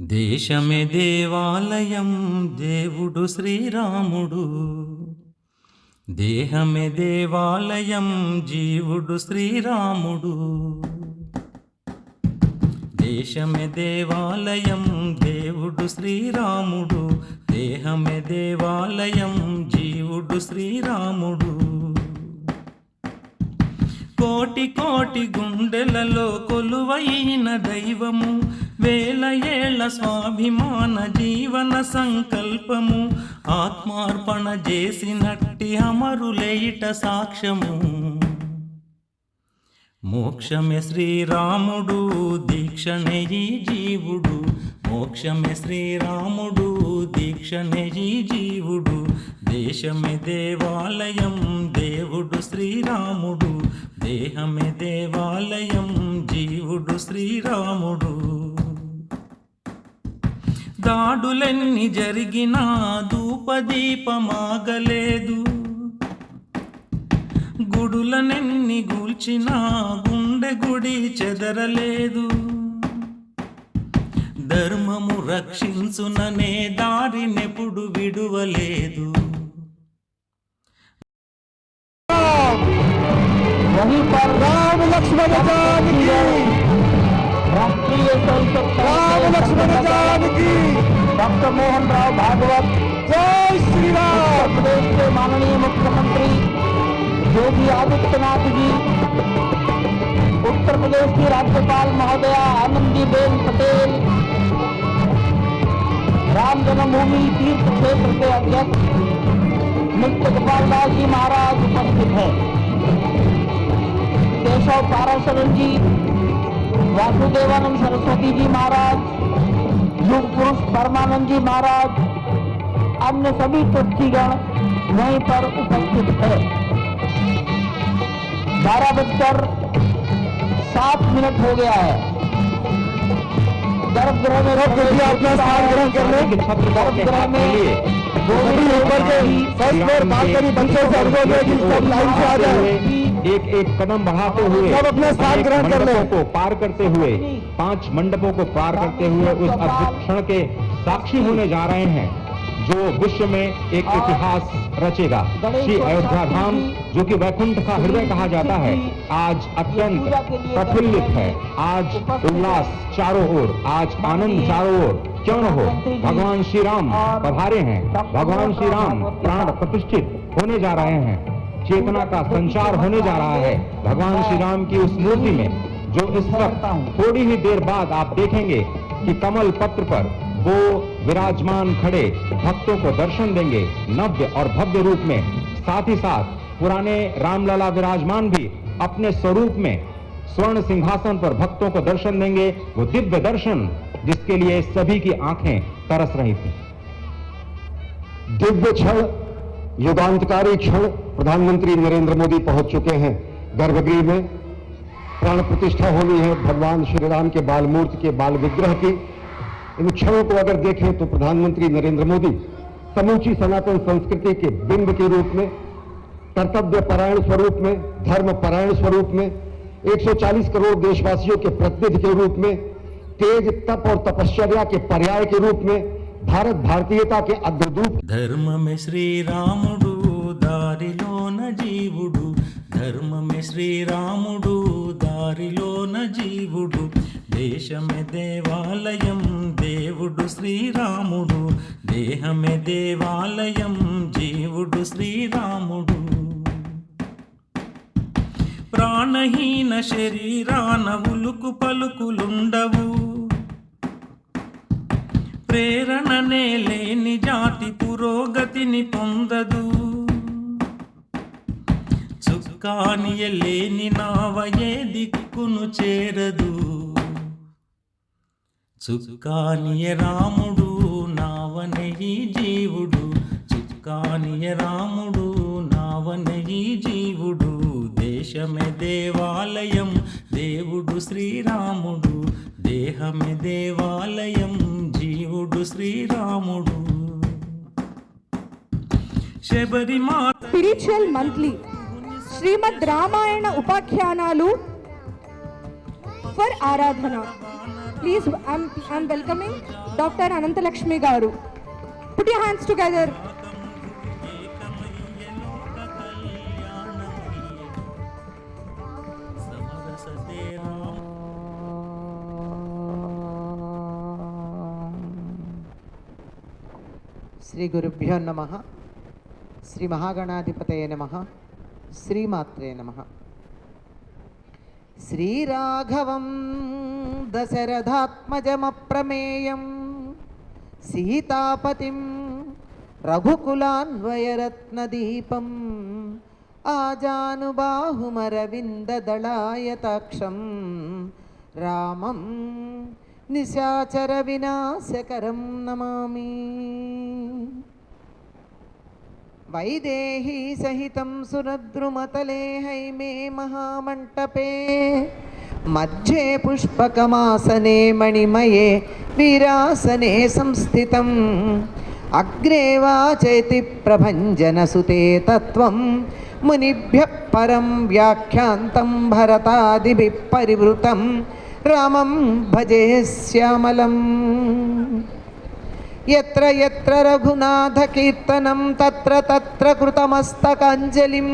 దేశమే దేవాలయం దేవుడు శ్రీరాముడు. దేహమే దేవాలయం జీవుడు శ్రీరాముడు. దేశమే దేవాలయం దేవుడు శ్రీరాముడు. దేహమే దేవాలయం జీవుడు శ్రీరాముడు. కోటి కోటి గుండెలలో కొలువైన దైవము వేల ఏళ్ళ స్వాభిమాన జీవన సంకల్పము ఆత్మార్పణ చేసినట్టి అమరులేయిట సాక్ష్యము. మోక్షమే శ్రీరాముడు దీక్షనే ఈ జీవుడు. మోక్షమే శ్రీరాముడు దీక్షనే ఈ జీవుడు. దేశమే దేవాలయం దేవుడు శ్రీరాముడు. దేహమే దేవాలయం జీవుడు శ్రీరాముడు. దాడులెన్ని జరిగినా ధూపదీపమాగలేదు. గుడులనెన్ని గూల్చినా గుండె గుడి చెదరలేదు. ధర్మము రక్షించుననే దారినెప్పుడు విడువలేదు. वहीं पर राम लक्ष्मण जानकी राष्ट्रीय स्वयं राम लक्ष्मण जानकी डॉक्टर मोहन राव भागवत जय श्री राम। प्रदेश के माननीय मुख्यमंत्री योगी आदित्यनाथ जी उत्तर प्रदेश की राज्यपाल महोदया आनंदीबेन पटेल राम जन्मभूमि तीर्थ क्षेत्र के अध्यक्ष नित्य गोपाल दास जी महाराज उपस्थित है। केशव पाराशरण जी वासुदेवानंद सरस्वती जी महाराज युग पुरुष परमानंद जी महाराज अन्य सभी ट्रस्टीगण वहीं पर उपस्थित है। बारह बजकर सात मिनट हो गया है। गर्भगृह में अपना स्थान ग्रहण कर लें। गर्भगृह में सभी ऊपर के फ़र्स्ट फ्लोर बालकनी बच्चों से अनुरोध है कि सब लाइन से आ जाए। एक एक कदम बढ़ाते हुए सब अपना स्थान ग्रहण कर लें। को पार करते हुए पाँच मंडपों को पार करते हुए उस अद्भुत क्षण के साक्षी होने जा रहे हैं जो विश्व में एक इतिहास रचेगा। श्री अयोध्या धाम जो कि वैकुंठ का हृदय कहा जाता है आज अत्यंत प्रफुल्लित है। आज उल्लास चारों ओर आज आनंद चारों ओर क्यों न हो? भगवान श्री राम पधारे हैं। भगवान श्री राम प्राण प्रतिष्ठित होने जा रहे हैं। चेतना का संचार होने जा रहा है। भगवान श्री राम की उस मूर्ति में, जो इस वक्त थोड़ी ही देर बाद आप देखेंगे कि कमल पत्र पर वो विराजमान खड़े भक्तों को दर्शन देंगे, नव्य और भव्य रूप में। साथ ही साथ पुराने रामलला विराजमान भी अपने स्वरूप में स्वर्ण सिंहासन पर भक्तों को दर्शन देंगे। वो दिव्य दर्शन जिसके लिए सभी की आँखें तरस रही थी। दिव्य क्षण युगांतकारी क्षण प्रधानमंत्री नरेंद्र मोदी पहुँच चुके हैं। गर्भगृह में प्राण प्रतिष्ठा होनी है। भगवान श्री राम के बाल मूर्ति के बाल विग्रह की। इन क्षणों को अगर देखें तो प्रधानमंत्री नरेंद्र मोदी समूची सनातन संस्कृति के बिंब के रूप में, कर्तव्य परायण स्वरूप में, धर्म परायण स्वरूप में 140 करोड़ देशवासियों के प्रतिनिधि के रूप में, तेज तप और तपश्चर्या के पर्याय के रूप में భారత్ భారతీయతకి అగ్రదూప్. ధర్మమే శ్రీరాముడు దారిలోన జీవుడు. ధర్మమే శ్రీరాముడు దారిలోన జీవుడు. దేశమే దేవాలయం దేవుడు శ్రీరాముడు. దేహమే దేవాలయం జీవుడు శ్రీరాముడు. ప్రాణహీన శరీరాన ఉలుకు పలుకులుండవు. ప్రేరణనే లేని జాతి పురోగతిని పొందదు. చుక్కానియ లేని నావయే దిక్కును చేరదు. చుక్కానియ రాముడు నావనయి జీవుడు. చుక్కానియ రాముడు నావనయి జీవుడు. దేశమే దేవాలయం దేవుడు శ్రీరాముడు. దేహమే దేవాలయం జీవుడు శ్రీరాముడు. శబరిమాత స్పిరిచువల్ మంత్లీ శ్రీమద్ రామాయణ ఉపాఖ్యానాలు ఫర్ ఆరాధన. Please, I'm welcoming doctor Ananthalakshmi garu. Put hands together Shri గురుభ్యో నమ. శ్రీ మహాగణాధిపతయ నమ. శ్రీమాత్రే నమ. శ్రీరాఘవం దశరథాత్మజమప్రమేయం. సీతాపతిం రఘుకులాన్వయరత్నదీపం. ఆజానుబాహుమరవిందదళాయతాక్షం. రామం निशाचर निशाचरविनाशकरं नमामि। वैदेही सहितं सुरद्रुमतले हैमे महामण्टपे। मध्ये पुष्पकमासने मणिमये वीरासने संस्थितम्। अग्रे वाचेति प्रभञ्जनसुते तत्त्वं। मुनिभ्यः परं व्याख्यान्तं भरतादिभिः परिवृतम्। రామం భజే శ్యామలం. ఎత్ర ఎత్ర రఘునాథ కీర్తనం తత్ర తత్ర కృతమస్తకాంజలిం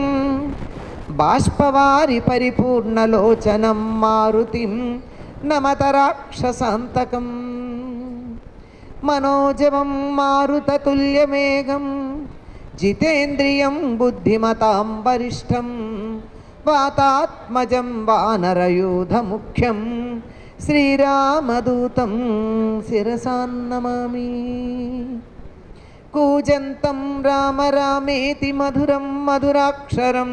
బాష్పవారి పరిపూర్ణలోచనం మారుతిం నమత రాక్షసాంతకం. మనోజవం మారుతతుల్యమేఘం జితేంద్రియం బుద్ధిమతాం వరిష్టం. వాతాత్మజం వానరయూధముఖ్యం. శ్రీరామదూతం శిరసాన్నమామి కూజంతం రామ రామేతి మధురం మధురాక్షరం.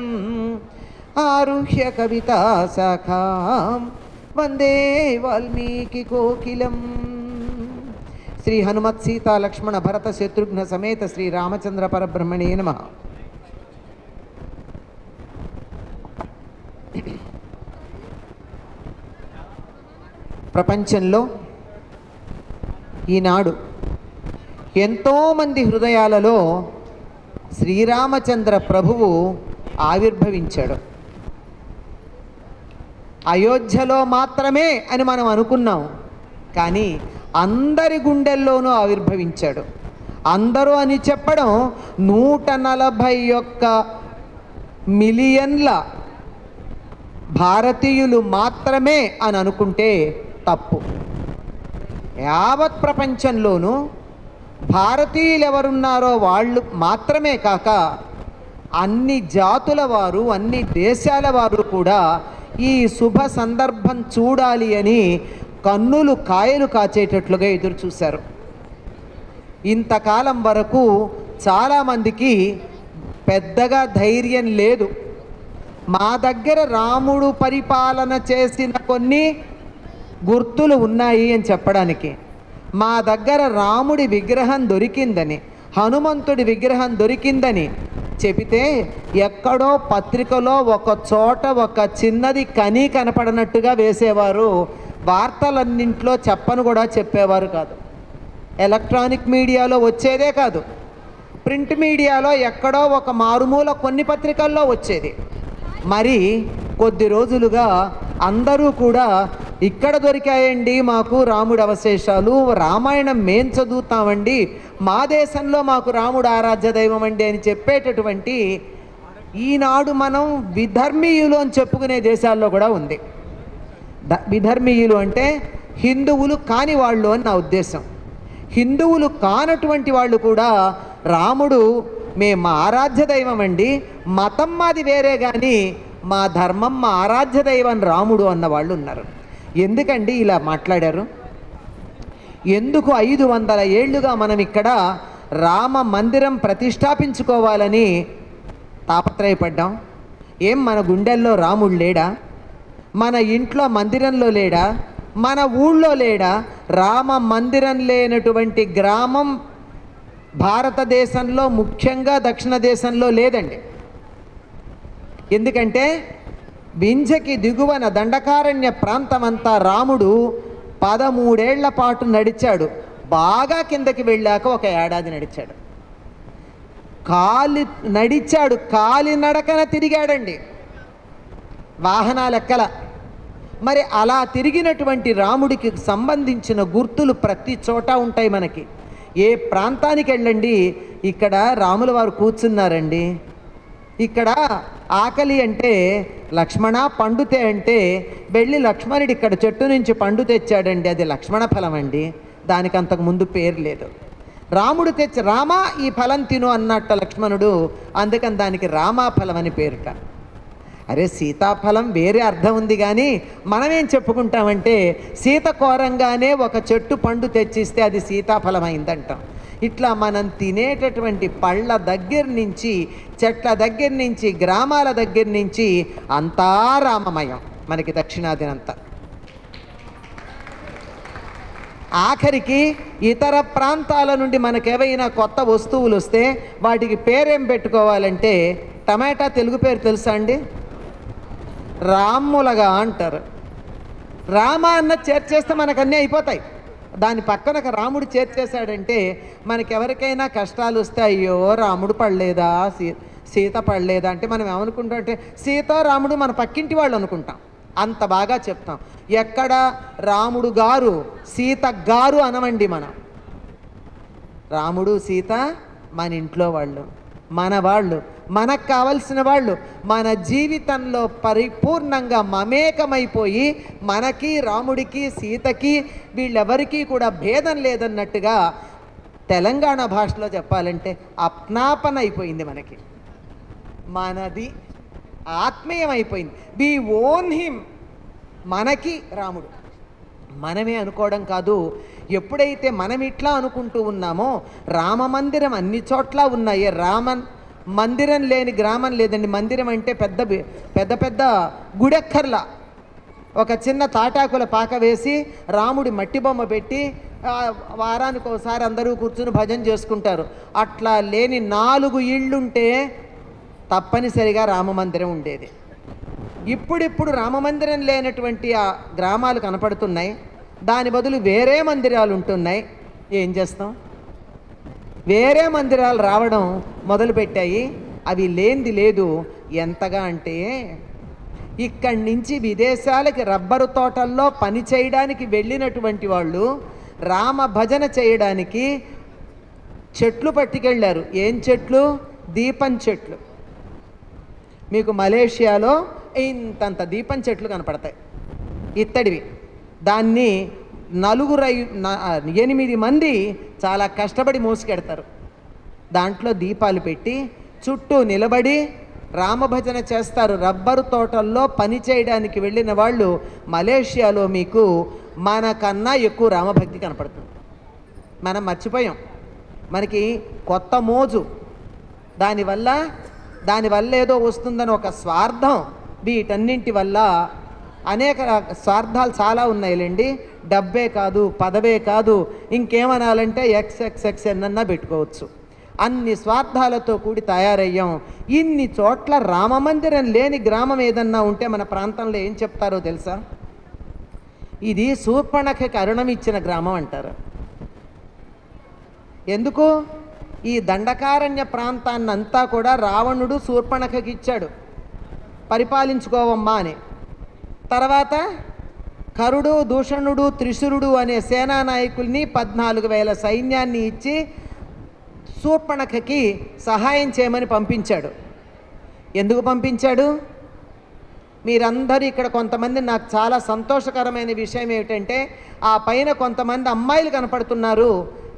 ఆరుహ్య కవితా శాఖాం. వందే వాల్మీకి కోకిలం. శ్రీ హనుమత్ సీతా లక్ష్మణ భరత శత్రుఘ్న సమేత శ్రీ రామచంద్ర పరబ్రహ్మణే నమ. ప్రపంచంలో ఈనాడు ఎంతోమంది హృదయాలలో శ్రీరామచంద్ర ప్రభువు ఆవిర్భవించాడు. అయోధ్యలో మాత్రమే అని మనం అనుకున్నాం. కానీ అందరి గుండెల్లోనూ ఆవిర్భవించాడు. అందరూ అని చెప్పడం నూట నలభై ఒక్క మిలియన్ల భారతీయులు మాత్రమే అని అనుకుంటే తప్పు. యావత్ ప్రపంచంలోనూ భారతీయులు ఎవరున్నారో వాళ్ళు మాత్రమే కాక అన్ని జాతుల వారు అన్ని దేశాల వారు కూడా ఈ శుభ సందర్భం చూడాలి అని కన్నులు కాయలు కాచేటట్లుగా ఎదురు చూశారు. ఇంతకాలం వరకు చాలామందికి పెద్దగా ధైర్యం లేదు. మా దగ్గర రాముడు పరిపాలన చేసిన కొన్ని గుర్తులు ఉన్నాయి అని చెప్పడానికి. మా దగ్గర రాముడి విగ్రహం దొరికిందని హనుమంతుడి విగ్రహం దొరికిందని చెబితే ఎక్కడో పత్రికలో ఒక చోట ఒక చిన్నది కనీ కనపడనట్టుగా వేసేవారు. వార్తలన్నింట్లో చెప్పను కూడా చెప్పేవారు కాదు. ఎలక్ట్రానిక్ మీడియాలో వచ్చేదే కాదు. ప్రింట్ మీడియాలో ఎక్కడో ఒక మారుమూల కొన్ని పత్రికల్లో వచ్చేది. మరి కొద్ది రోజులుగా అందరూ కూడా ఇక్కడ దొరికాయండి మాకు రాముడు అవశేషాలు. రామాయణం మేం చదువుతామండి. మా దేశంలో మాకు రాముడు ఆరాధ్య దైవం అండి అని చెప్పేటటువంటి ఈనాడు మనం విధర్మీయులు అని చెప్పుకునే దేశాల్లో కూడా ఉంది. ద- విధర్మీయులు అంటే హిందువులు కాని వాళ్ళు అని నా ఉద్దేశం. హిందువులు కానటువంటి వాళ్ళు కూడా రాముడు మేము మా ఆరాధ్య దైవం అండి మతం మాది వేరే కానీ మా ధర్మం మా ఆరాధ్య దైవం రాముడు అన్న వాళ్ళు ఉన్నారు ఎందుకండి ఇలా మాట్లాడారు? ఎందుకు ఐదు వందల ఏళ్ళుగా మనం ఇక్కడ రామ మందిరం ప్రతిష్టాపించుకోవాలని తాపత్రయపడ్డాం? ఏం మన గుండెల్లో రాముడు లేడా? మన ఇంట్లో మందిరంలో లేడా? మన ఊళ్ళో లేడా? రామ మందిరం లేనటువంటి గ్రామం భారతదేశంలో ముఖ్యంగా దక్షిణ దేశంలో లేదండి. ఎందుకంటే వింజకి దిగువన దండకారణ్య ప్రాంతమంతా రాముడు పదమూడేళ్ళ పాటు నడిచాడు. బాగా కిందకి వెళ్ళాక ఒక ఏడాది నడిచాడు. కాలి నడిచాడు కాలి నడకన తిరిగాడండి. వాహనాలు ఎక్కల మరి అలా తిరిగినటువంటి రాముడికి సంబంధించిన గుర్తులు ప్రతి చోట ఉంటాయి మనకి. ఏ ప్రాంతానికి వెళ్ళండి? ఇక్కడ రాముల వారు కూర్చున్నారండి. ఇక్కడ ఆకలి అంటే లక్ష్మణ పండుతే అంటే వెళ్ళి లక్ష్మణుడు ఇక్కడ చెట్టు నుంచి పండు తెచ్చాడండి. అది లక్ష్మణ ఫలం అండి దానికి అంతకు ముందు పేరు లేదు. రాముడు తెచ్చి రామా ఈ ఫలం తిను అన్నట్ట లక్ష్మణుడు. అందుకని దానికి రామా ఫలం అని పేరుట. అరే సీతాఫలం వేరే అర్థం ఉంది కానీ మనమేం చెప్పుకుంటామంటే సీత కోరంగానే ఒక చెట్టు పండు తెచ్చిస్తే అది సీతాఫలం అయిందంటాం ఇట్లా మనం తినేటటువంటి పళ్ళ దగ్గర నుంచి చెట్ల దగ్గర నుంచి గ్రామాల దగ్గర నుంచి అంతా రామమయం. మనకి దక్షిణాదినంతా. ఆఖరికి ఇతర ప్రాంతాల నుండి మనకేవైనా కొత్త వస్తువులు వస్తే వాటికి పేరేం పెట్టుకోవాలంటే టమాటా తెలుగు పేరు తెలుసా అండి? రాములగా అంటారు. రామ అన్న చేర్చేస్తే మనకు అన్నీ అయిపోతాయి. దాని పక్కన ఒక రాముడు చేర్చేశాడంటే మనకెవరికైనా కష్టాలు వస్తే అయ్యో రాముడు పడలేదా సీ సీత పడలేదా అంటే మనం ఏమనుకుంటాం అంటే సీత రాముడు మన పక్కింటి వాళ్ళు అనుకుంటాం. అంత బాగా చెప్తాం. ఎక్కడ రాముడు గారు సీత గారు అనవండి మనం. రాముడు సీత మన ఇంట్లో వాళ్ళు మన వాళ్ళు. మనకు కావలసిన వాళ్ళు మన జీవితంలో పరిపూర్ణంగా మమేకమైపోయి మనకి రాముడికి సీతకి వీళ్ళెవరికీ కూడా భేదం లేదన్నట్టుగా తెలంగాణ భాషలో చెప్పాలంటే అప్నాపన అయిపోయింది మనకి. మనది ఆత్మీయమైపోయింది. బి ఓన్ హిమ్ మనకి రాముడు. మనమే అనుకోవడం కాదు. ఎప్పుడైతే మనం ఇట్లా అనుకుంటూ ఉన్నామో రామ మందిరం అన్ని చోట్ల ఉన్నాయి. రామన్ మందిరం లేని గ్రామం లేదండి. మందిరం అంటే పెద్ద పెద్ద పెద్ద గుడెక్కర్లా. ఒక చిన్న తాటాకుల పాక వేసి రాముడి మట్టి బొమ్మ పెట్టి వారానికి ఒకసారి అందరూ కూర్చుని భజన చేసుకుంటారు. అట్లా లేని నాలుగు ఇళ్ళుంటే తప్పనిసరిగా రామ మందిరం ఉండేది. ఇప్పుడిప్పుడు రామమందిరం లేనటువంటి ఆ గ్రామాలు కనపడుతున్నాయి. దాని బదులు వేరే మందిరాలు ఉంటున్నాయి. ఏం చేస్తాం? వేరే మందిరాలు రావడం మొదలుపెట్టాయి. అవి లేనిది లేదు. ఎంతగా అంటే ఇక్కడి నుంచి విదేశాలకి రబ్బరు తోటల్లో పని చేయడానికి వెళ్ళినటువంటి వాళ్ళు రామ భజన చేయడానికి చెట్లు పట్టుకెళ్ళారు. ఏం చెట్లు? దీపం చెట్లు. మీకు మలేషియాలో ఇంతంత దీపం చెట్లు కనపడతాయి. ఇత్తడివి. దాన్ని నలుగురు ఎనిమిది మంది చాలా కష్టపడి మోసుకెడతారు. దాంట్లో దీపాలు పెట్టి చుట్టూ నిలబడి రామభజన చేస్తారు. రబ్బరు తోటల్లో పని చేయడానికి వెళ్ళిన వాళ్ళు మలేషియాలో మీకు మనకన్నా ఎక్కువ రామభక్తి కనపడుతుంది. మనం మర్చిపోయాం. మనకి కొత్త మోజు. దానివల్ల దానివల్ల ఏదో వస్తుందని ఒక స్వార్థం. వీటన్నింటి వల్ల అనేక స్వార్థాలు చాలా ఉన్నాయిలేండి. డబ్బే కాదు పదవే కాదు ఇంకేమనాలంటే ఎక్స్ ఎక్స్ ఎక్స్ ఎన్నన్నా పెట్టుకోవచ్చు. అన్ని స్వార్థాలతో కూడి తయారయ్యాం. ఇన్ని చోట్ల రామమందిరం లేని గ్రామం ఏదన్నా ఉంటే మన ప్రాంతంలో ఏం చెప్తారో తెలుసా? ఇది శూర్పణఖకి అరుణం ఇచ్చిన గ్రామం అంటారు. ఎందుకు? ఈ దండకారణ్య ప్రాంతాన్నంతా కూడా రావణుడు శూర్పణఖకి ఇచ్చాడు. పరిపాలించుకోవమ్మా అని. తర్వాత కరుడు దూషణుడు త్రిశురుడు అనే సేనానాయకుల్ని పద్నాలుగు వేల సైన్యాన్ని ఇచ్చి శూర్పణఖకి సహాయం చేయమని పంపించాడు. ఎందుకు పంపించాడు? మీరందరూ ఇక్కడ కొంతమంది నాకు చాలా సంతోషకరమైన విషయం ఏమిటంటే ఆ పైన కొంతమంది అమ్మాయిలు కనపడుతున్నారు.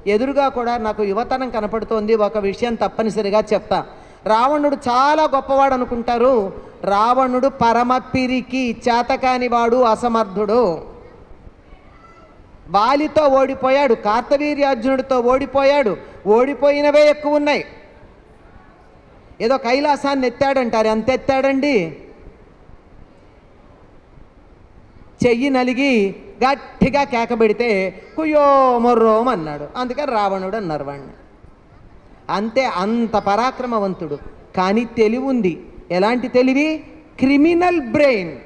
ఎదురుగా కూడా నాకు యువతనం కనపడుతోంది. ఒక విషయం తప్పనిసరిగా చెప్తా. రావణుడు చాలా గొప్పవాడు అనుకుంటారు. రావణుడు పరమ పిరికి చేతకానివాడు అసమర్థుడు. వాలితో ఓడిపోయాడు కార్తవీర్యార్జునుడితో ఓడిపోయాడు. ఓడిపోయినవే ఎక్కువ ఉన్నాయి ఏదో కైలాసాన్ని ఎత్తాడంటారు ఎంత ఎత్తాడండి. చెయ్యి నలిగి గట్టిగా కేకబెడితే కుయో మొర్రోం అన్నాడు అందుకని రావణుడు అన్నారు వాడిని అంతే అంత పరాక్రమవంతుడు. కానీ తెలివి ఉంది. ఎలాంటి తెలివి? Criminal brain.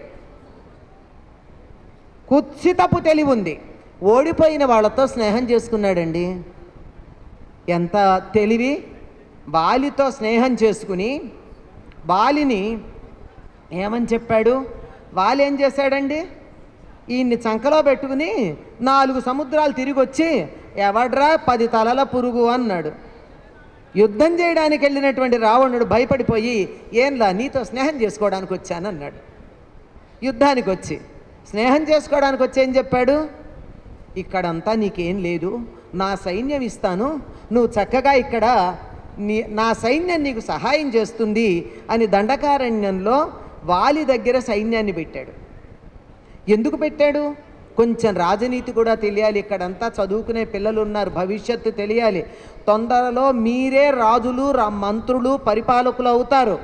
కుత్సితపు తెలివి ఉంది. ఓడిపోయిన వాళ్ళతో స్నేహం చేసుకున్నాడండి. ఎంత తెలివి? బాలితో స్నేహం చేసుకుని బాలిని ఏమని చెప్పాడు? వాలి ఏం చేశాడండి? ఈయన్ని చంకలో పెట్టుకుని నాలుగు సముద్రాలు తిరిగి వచ్చి ఎవడ్రా పది తలల పురుగు? అన్నాడు. యుద్ధం చేయడానికి వెళ్ళినటువంటి రావణుడు భయపడిపోయి ఏంలా నీతో స్నేహం చేసుకోవడానికి వచ్చాను అన్నాడు యుద్ధానికి వచ్చి స్నేహం చేసుకోవడానికి వచ్చి ఏం చెప్పాడు? ఇక్కడంతా నీకేం లేదు. నా సైన్యం ఇస్తాను. నువ్వు చక్కగా ఇక్కడ నీ నా సైన్యం నీకు సహాయం చేస్తుంది అని దండకారణ్యంలో వాలి దగ్గర సైన్యాన్ని పెట్టాడు. ఎందుకు పెట్టాడు? కొంచెం రాజనీతి కూడా తెలియాలి. ఇక్కడంతా చదువుకునే పిల్లలు ఉన్నారు భవిష్యత్తు తెలియాలి. తొందరలో మీరే రాజులు మంత్రులు పరిపాలకులు అవుతారు.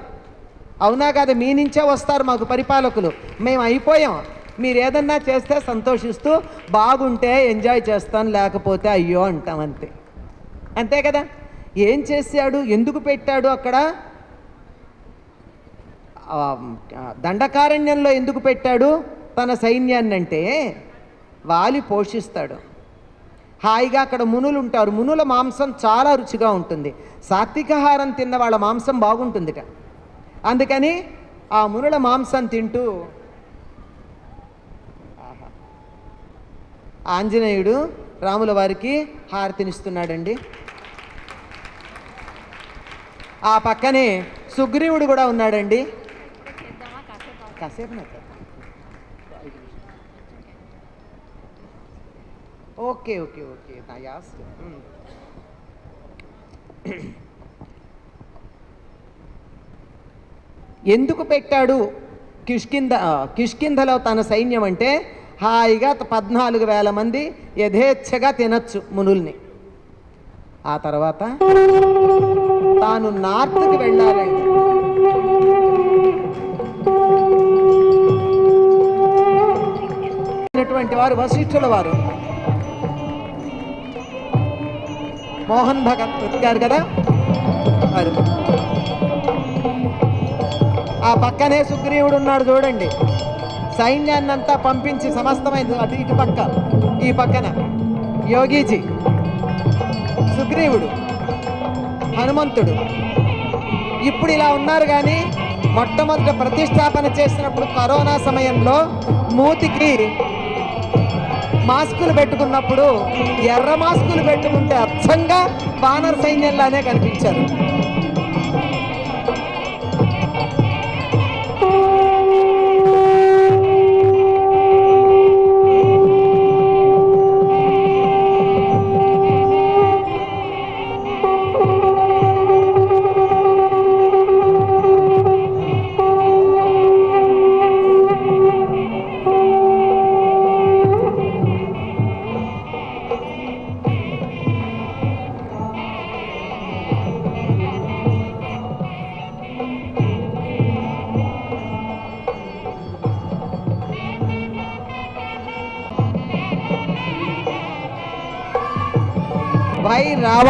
అవునా కదా? మీ నుంచే వస్తారు మాకు పరిపాలకులు. మేము అయిపోయాం. మీరు ఏదన్నా చేస్తే సంతోషిస్తూ బాగుంటే ఎంజాయ్ చేస్తాను లేకపోతే అయ్యో అంటాం అంతే. అంతే కదా? ఏం చేశాడు? ఎందుకు పెట్టాడు అక్కడ? దండకారణ్యంలో ఎందుకు పెట్టాడు? తన సైన్యాన్ని అంటే వాలి పోషిస్తాడు. హాయిగా అక్కడ మునులు ఉంటారు. మునుల మాంసం చాలా రుచిగా ఉంటుంది. సాత్వికాహారం తిన్న వాళ్ళ మాంసం బాగుంటుందిట. అందుకని ఆ మునుల మాంసం తింటూ. ఆంజనేయుడు రాముల వారికి హారతినిస్తున్నాడండి. ఆ పక్కనే సుగ్రీవుడు కూడా ఉన్నాడండి. కాసేపు నాకు ఓకే ఓకే ఓకే నా యాస్ ఎందుకు పెట్టాడు? కిష్కింద కిష్కింధలో తన సైన్యం అంటే హాయిగా పద్నాలుగు వేల మంది యథేచ్ఛగా తినచ్చు మునుల్ని. ఆ తర్వాత తాను నార్త్కి వెళ్ళాలండి. వారు వశిష్ఠుల వారు. మోహన్ భగత్ గారు కదా? వారు ఆ పక్కనే సుగ్రీవుడు ఉన్నాడు చూడండి. సైన్యాన్నంతా పంపించి సమస్తమైంది అటు ఇటు పక్క ఈ పక్కన. యోగీజీ సుగ్రీవుడు హనుమంతుడు. ఇప్పుడు ఇలా ఉన్నారు కానీ మొట్టమొదట ప్రతిష్టాపన చేసినప్పుడు కరోనా సమయంలో మూతికి మాస్కులు పెట్టుకున్నప్పుడు ఎర్ర మాస్కులు పెట్టుకుంటే అచ్చంగా బానర్ సైన్యంలానే కనిపించారు.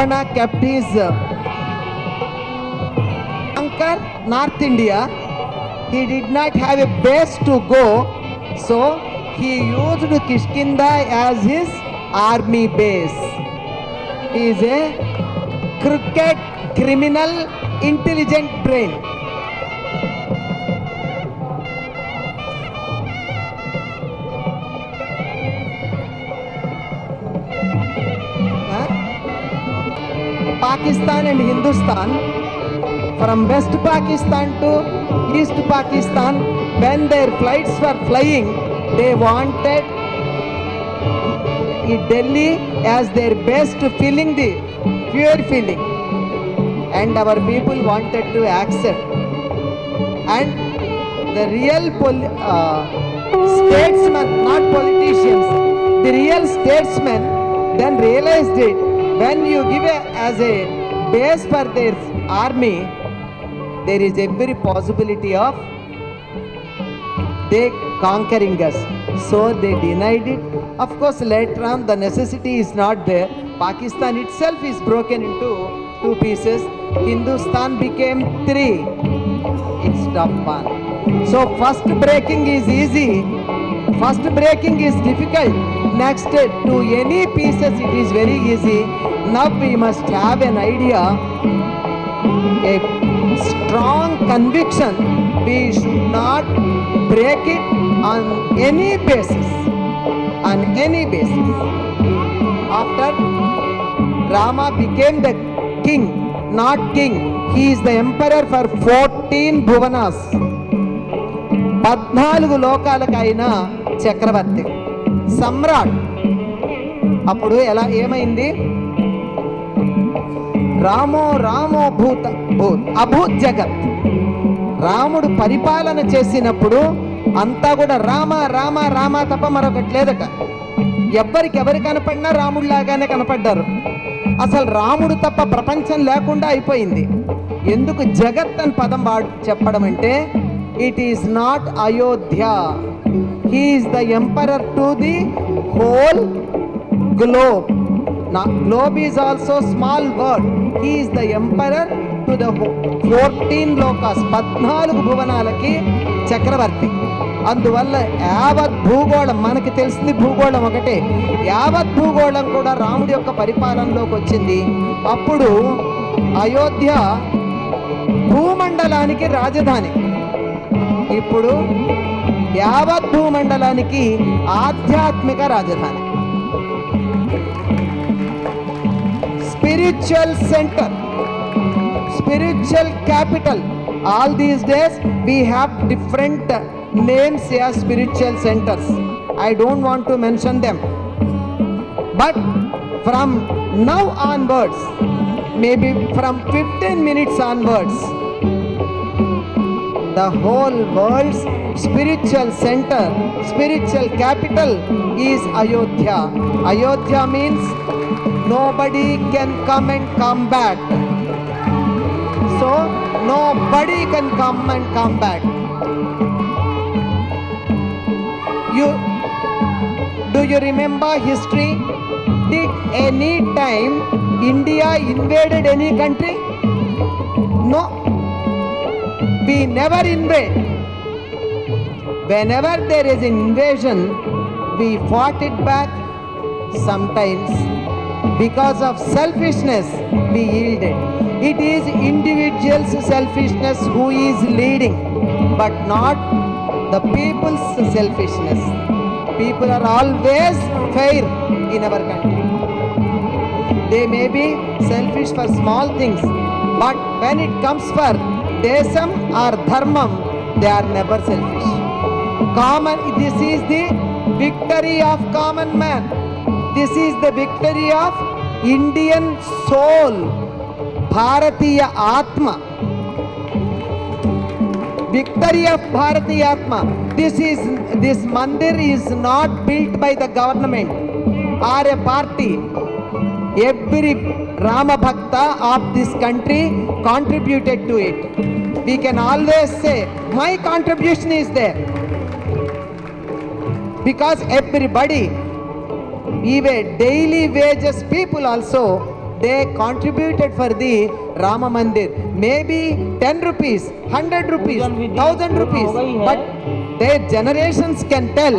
Why Captives uh, North India? He did not have a base to go, so he used Kishkinda as his army base. He is a crooked, criminal, intelligent brain. Pakistan and Hindustan, from West Pakistan to East Pakistan, when their flights were flying, they wanted i- Delhi as their best feeling the fuel filling, and our people wanted to accept. And the real pol- uh, statesmen, not politicians, the real statesmen then realized it when you give a, as a base for their army, there is every possibility of they conquering us. So they denied it. Of course, later on the necessity is not there. Pakistan itself is broken into two pieces. Hindustan became three It's of one. So first breaking is easy. First breaking is difficult. Next to any pieces it is very easy. Now we must have an idea a strong conviction we should not break it on any basis on any basis. After Rama became the king, not king, he is the emperor for 14 bhuvanas. పద్నాలుగు లోకాలకైన చక్రవర్తి సమ్రాట్. అప్పుడు ఎలా ఏమైంది? రామో రామో భూత భూత్ అభూత్ జగత్. రాముడు పరిపాలన చేసినప్పుడు అంతా కూడా రామ రామ రామ తప్ప మరొకటి లేదట. ఎవ్వరికి ఎవరు కనపడినా రాముడు లాగానే కనపడ్డారు. అసలు రాముడు తప్ప ప్రపంచం లేకుండా అయిపోయింది. ఎందుకు జగత్ అని పదం వాడు చెప్పడం అంటే it is not Ayodhya he's the emperor to the whole globe నా globe is also small word he's the emperor to the fourteen లోకాస్ పద్నాలుగు భువనాలకి చక్రవర్తి. అందువల్ల యావత్ భూగోళం మనకి తెలిసింది భూగోళం ఒకటే. యావత్ భూగోళం కూడా రాముడి యొక్క పరిపాలనలోకి వచ్చింది. అప్పుడు అయోధ్య భూమండలానికి రాజధాని. ఇప్పుడు యావత్ భూమండలానికి ఆధ్యాత్మిక రాజధాని spiritual center spiritual capital all these days we have different uh, names as spiritual centers i don't want to mention them but from now onwards maybe from 15 minutes onwards the whole world's spiritual center, spiritual capital is Ayodhya. Ayodhya means nobody can come and come back. So, nobody can come and come back. You do you remember history? Did any time India invaded any country? No we never invade. Whenever there is an invasion, we fought it back. Sometimes, because of selfishness, we yielded. It is individual's selfishness who is leading, but not the people's selfishness. People are always fair in our country. They may be selfish for small things, but when it comes for desam or dharmam, they are never selfish. Common, this is the victory of common man. This is the victory of Indian soul, Bharatiya Atma. Victory of Bharatiya Atma. This is this mandir is not built by the government or a party. Every Rama Bhakta of this country contributed to it. We can always say, my contribution is there. Because everybody, even daily wages people also, they contributed for the Rama Mandir. Maybe 10 rupees, 100 rupees, 1000 rupees. But their generations can tell.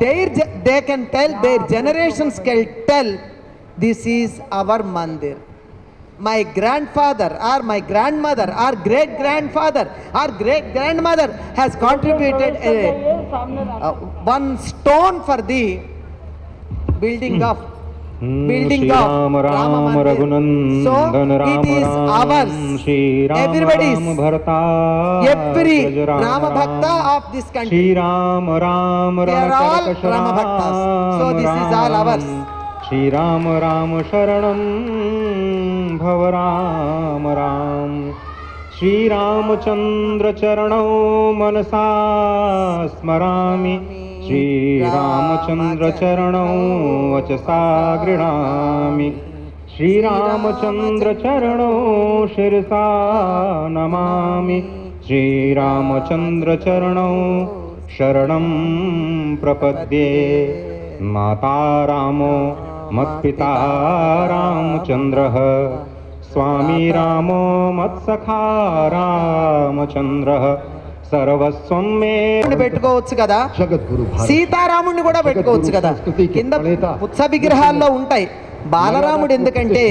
Their they can tell their generations can tell this is our mandir my grandfather or my grandmother or great grandfather or great grandmother has contributed a, uh, one stone for the building of building Shri of Ram Ram. Raghunandan so Ram it is Ram ours Shri Ram everybody's Ram Bharata every Ram Ram. Bhakta of this country Shri Ram Ram They are all Rama Bhaktas. So this is all ours. Shriram Ram शरणं भव राम राम। श्रीरामचन्द्रचरणौ मनसा स्मरामि। श्रीरामचन्द्रचरणौ वचसा गृह्णामि श्रीरामचन्द्रचरणौ शिरसा नमामि। श्रीरामचन्द्रचरणौ शरण प्रपद्ये। माता रामो मत्पिता रामचन्द्रः स्वामी रामो मत्सखा रामचन्द्रः सर्वस्वं मे పెట్టుకోవచ్చు కదా जगद्गुरु भारत సీతారాముడిని కూడా పెట్టుకోవచ్చు కదా కింద ఉత్సవ విగ్రహాల్లో ఉంటాయి బాలరాముడు ఎందుకంటే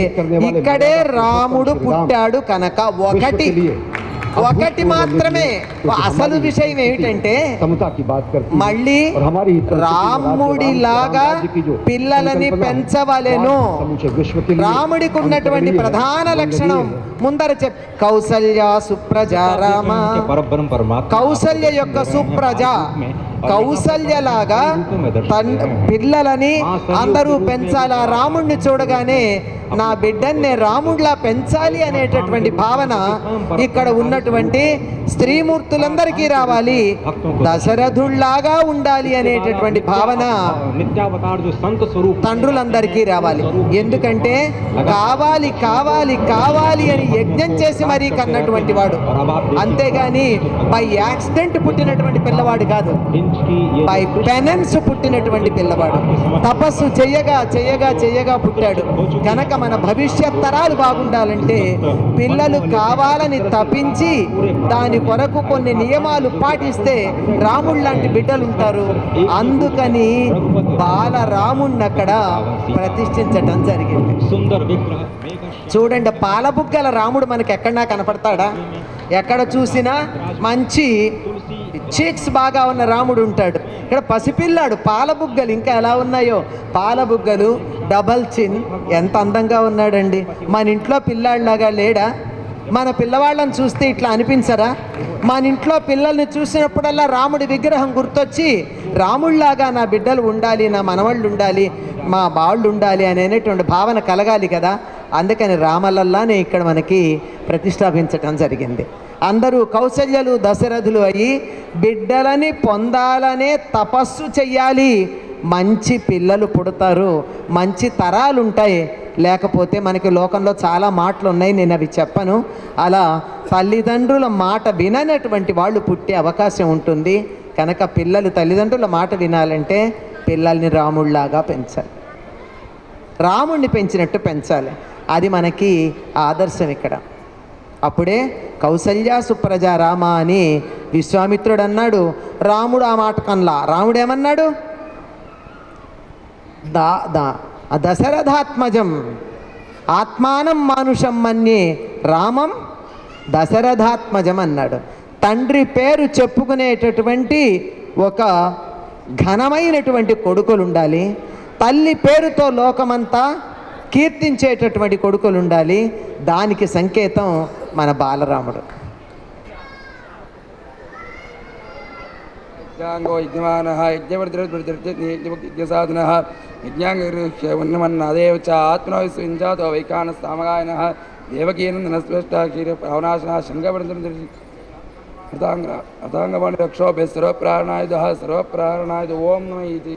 ఇక్కడే రాముడు పుట్టాడు కనుక ఒకటి ఒకటి మాత్రమే. అసలు విషయం ఏమిటంటే మళ్ళీ రాముడి లాగా పిల్లలని పెంచవలేను. రాముడికి ఉన్నటువంటి ప్రధాన లక్షణం ముందర చెప్. కౌసల్య సుప్రజ. రామ కౌసల్య యొక్క సుప్రజ. కౌసల్యలాగా తన్ పిల్లలని అందరూ పెంచాలి? ఆ రాముణ్ణి చూడగానే నా బిడ్డన్నే రాముడిలా పెంచాలి అనేటటువంటి భావన ఇక్కడ ఉన్నటువంటి స్త్రీమూర్తులందరికీ రావాలి. దశరథుళ్ళాగా ఉండాలి అనేటటువంటి భావన తండ్రులందరికీ రావాలి. ఎందుకంటే కావాలి కావాలి కావాలి అని యజ్ఞం చేసి మరీ కన్నటువంటి వాడు. అంతేగాని బై యాక్సిడెంట్ పుట్టినటువంటి పిల్లవాడు కాదు. బై పెనెన్స్ పుట్టినటువంటి పిల్లవాడు. తపస్సు చేయగా చెయ్యగా చెయ్యగా పుట్టాడు. కనుక మన భవిష్యత్ తరాలు బాగుండాలంటే పిల్లలు కావాలని తప్పించి దాని కొరకు కొన్ని నియమాలు పాటిస్తే రాముడు లాంటి బిడ్డలు ఉంటారు. అందుకని బాలరాముణ్ణి అక్కడ ప్రతిష్ఠించటం జరిగింది. చూడండి పాలబుగ్గల రాముడు మనకి ఎక్కడన్నా కనపడతాడా? ఎక్కడ చూసినా మంచి చీక్స్ బాగా ఉన్న రాముడు ఉంటాడు. ఇక్కడ పసిపిల్లాడు పాలబుగ్గలు ఇంకా ఎలా ఉన్నాయో? పాలబుగ్గలు డబల్ చిన్ ఎంత అందంగా ఉన్నాడండి. మన ఇంట్లో పిల్లాడిలాగా లేడా? మన పిల్లవాళ్ళని చూస్తే ఇట్లా అనిపించరా? మన ఇంట్లో పిల్లల్ని చూసినప్పుడల్లా రాముడి విగ్రహం గుర్తొచ్చి రాముళ్ళాగా నా బిడ్డలు ఉండాలి నా మనవాళ్ళు ఉండాలి మా బాళ్ళు ఉండాలి అనేటువంటి భావన కలగాలి కదా? అందుకని రామలల్లానే ఇక్కడ మనకి ప్రతిష్టాపించటం జరిగింది. అందరూ కౌశల్యలు దశరథులు అయ్యి బిడ్డలని పొందాలనే తపస్సు చెయ్యాలి. మంచి పిల్లలు పుడతారు మంచి తరాలు ఉంటాయి లేకపోతే మనకి లోకంలో చాలా మాటలు ఉన్నాయి నేను అవి చెప్పను. అలా తల్లిదండ్రుల మాట విననటువంటి వాళ్ళు పుట్టే అవకాశం ఉంటుంది. కనుక పిల్లలు తల్లిదండ్రుల మాట వినాలంటే పిల్లల్ని రాముళ్ళాగా పెంచాలి. రాముణ్ణి పెంచినట్టు పెంచాలి. అది మనకి ఆదర్శం ఇక్కడ. అప్పుడే కౌసల్య సుప్రజ రామ అని విశ్వామిత్రుడు అన్నాడు రాముడు ఆ మాట కన్లా. రాముడు ఏమన్నాడు? దా దా. ఆ దశరథాత్మజం ఆత్మానం మానుషం మన్యే రామం దశరథాత్మజం అన్నాడు. తండ్రి పేరు చెప్పుకునేటటువంటి ఒక ఘనమైనటువంటి కొడుకులు ఉండాలి తల్లి పేరుతో లోకమంతా కీర్తించేటటువంటి కొడుకులు ఉండాలి దానికి సంకేతం మన బాలరాముడు. యజ్ఞాంగో యజ్ఞమాన యజ్ఞవర్ధయజ్ఞసాధనः యజ్ఞాంగమన్నదేవ చ ఆత్మనో విశ్వించాతో వైకానస్తామగాయనः దేవకీనందనస్పృష్టా క్షీర పవనాశనः శంఖవర్ధన హృతాంగ రక్షోభ్య సర్వప్రాణాయుధ సర్వప్రాణాయుధ ఓం నమ ఇది